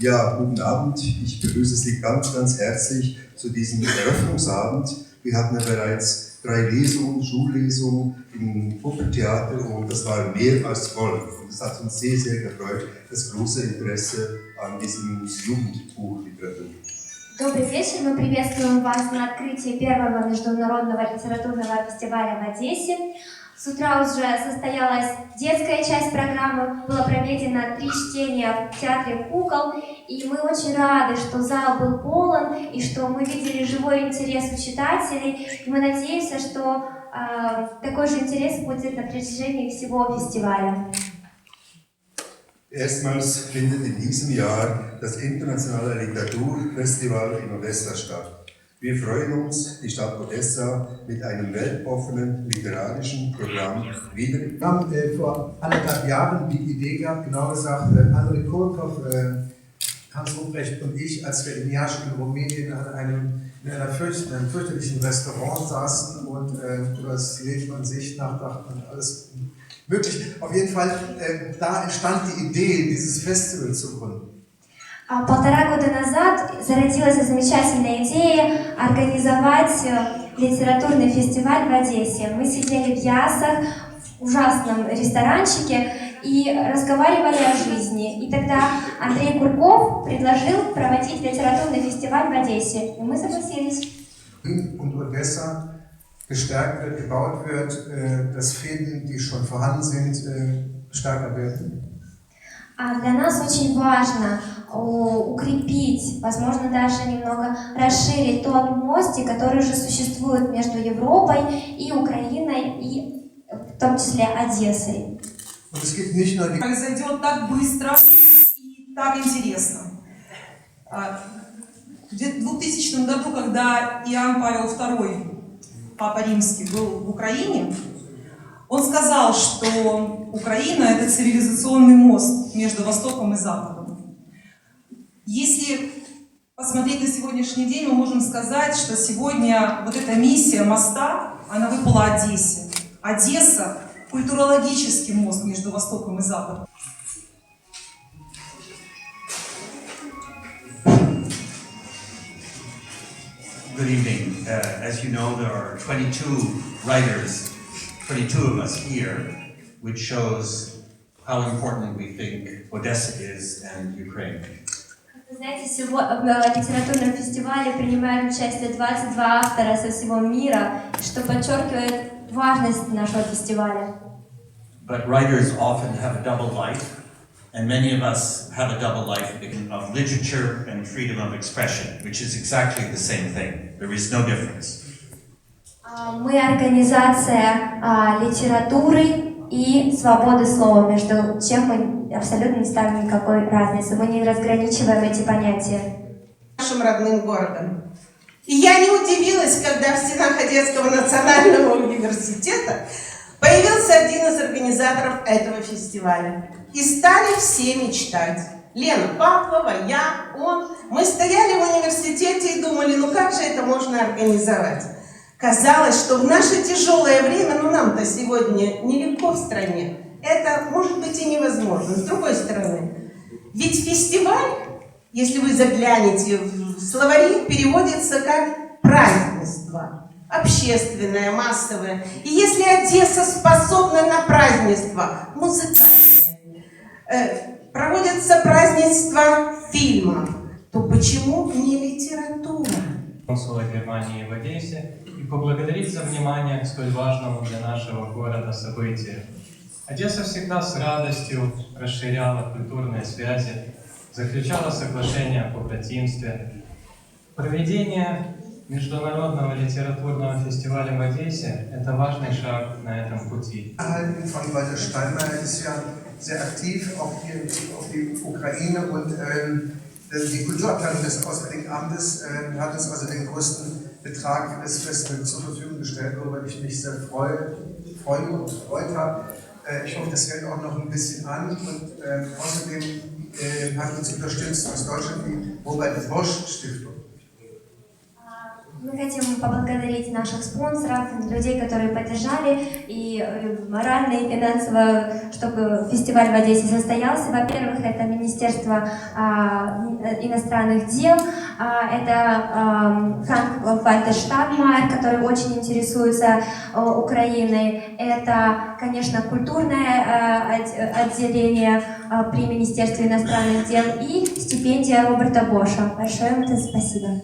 Ja, guten Abend. Ich begrüße Sie ganz, ganz herzlich zu diesem Eröffnungsabend. Wir hatten ja bereits drei Lesungen, Schullesungen im Puppentheater und das war mehr als voll. Und es hat uns sehr, sehr gefreut, das große Interesse an diesem Jugendbuchliteratur. Добрый вечер, мы приветствуем вас на открытии первого международного литературного фестиваля в Одессе. С утра уже состоялась детская часть программы, было проведено три чтения в Театре кукол, и мы очень рады, что зал был полон, и что мы видели живой интерес у читателей, и мы надеемся, что э, такой же интерес будет на протяжении всего фестиваля. Erstmals findet in diesem Jahr das internationale Literaturfestival in Odessa statt. Wir freuen uns, die Stadt Odessa mit einem weltoffenen literarischen Programm wieder. Wir haben äh, vor anderthalb Jahren die Idee gehabt, genau gesagt, äh, André Kurkov, äh, Hans Ruprecht und ich, als wir in Jasch in Rumänien an einem, in einer fürcht, einem fürchterlichen Restaurant saßen und äh, über das Leben an sich nachdachten und alles möglich. Auf jeden Fall, äh, da entstand die Idee, dieses Festival zu gründen. А Полтора года назад зародилась замечательная идея организовать э, литературный фестиваль в Одессе. Мы сидели в Ясах, в ужасном ресторанчике и разговаривали о жизни. И тогда Андрей Курков предложил проводить литературный фестиваль в Одессе. И мы согласились. Odessa gestärkt wird, gebaut wird, äh, dass Fäden, die schon vorhanden sind, äh, stärker werden. А для нас очень важно укрепить, возможно, даже немного расширить тот мостик, который уже существует между Европой и Украиной, и в том числе Одессой. Произойдет так быстро и так интересно. А, В 2000 году, когда Иоанн Павел II, Папа Римский, был в Украине, он сказал, что Украина – это цивилизационный мост между Востоком и Западом. Если посмотреть на сегодняшний день, мы можем сказать, что сегодня вот эта миссия моста, она выпала Одессе. Одесса – культурологический мост между Востоком и Западом. Good evening. Uh, as you know, there are 22 writers, 22 of us here, which shows how important we think Odessa is and Ukraine. Вы знаете, сегодня в литературном фестивале принимают участие 22 автора со всего мира, что подчеркивает важность нашего фестиваля. But writers often have a double life, and many of us have a double life of literature and freedom of expression, which is exactly the same thing. There is no difference. А, Мы организация а, литературы и свободы слова, между чем мы абсолютно не ставим никакой разницы. Мы не разграничиваем эти понятия. нашим родным городом. И я не удивилась, когда в стенах Одесского национального университета появился один из организаторов этого фестиваля. И стали все мечтать. Лена Павлова, я, он. Мы стояли в университете и думали, ну как же это можно организовать? Казалось, что в наше тяжелое время, ну нам-то сегодня нелегко в стране, это может быть и невозможно. С другой стороны, ведь фестиваль, если вы заглянете в словари, переводится как празднество, общественное, массовое. И если Одесса способна на празднество, музыкальное, э, проводятся празднества фильмов, то почему не литература? Консула Германии в Одессе и поблагодарить за внимание к столь важному для нашего города событию. Одесса всегда с радостью расширяла культурные связи, заключала соглашения о побратимстве. Проведение Международного литературного фестиваля в Одессе – это важный шаг на этом пути. Sehr aktiv auf die, auf die Ukraine und ähm, die Kulturabteilung des Auswärtigen Amtes äh, hat uns also den größten Betrag für das Festival zur Verfügung gestellt, worüber ich mich sehr freue, freue und gefreut habe. Äh, ich hoffe, das hält auch noch ein bisschen an und äh, außerdem hat uns unterstützt aus Deutschland die Robert Bosch Stiftung. Хотим поблагодарить наших спонсоров, людей, которые поддержали и э, морально, и финансово, чтобы фестиваль в Одессе состоялся. Во-первых, это Министерство а, и- иностранных дел, а, это Франк Вальтер Штабмайер, который очень интересуется э, Украиной. Это, конечно, культурное э, от- отделение э, при Министерстве иностранных дел и стипендия Роберта Боша. Большое вам спасибо.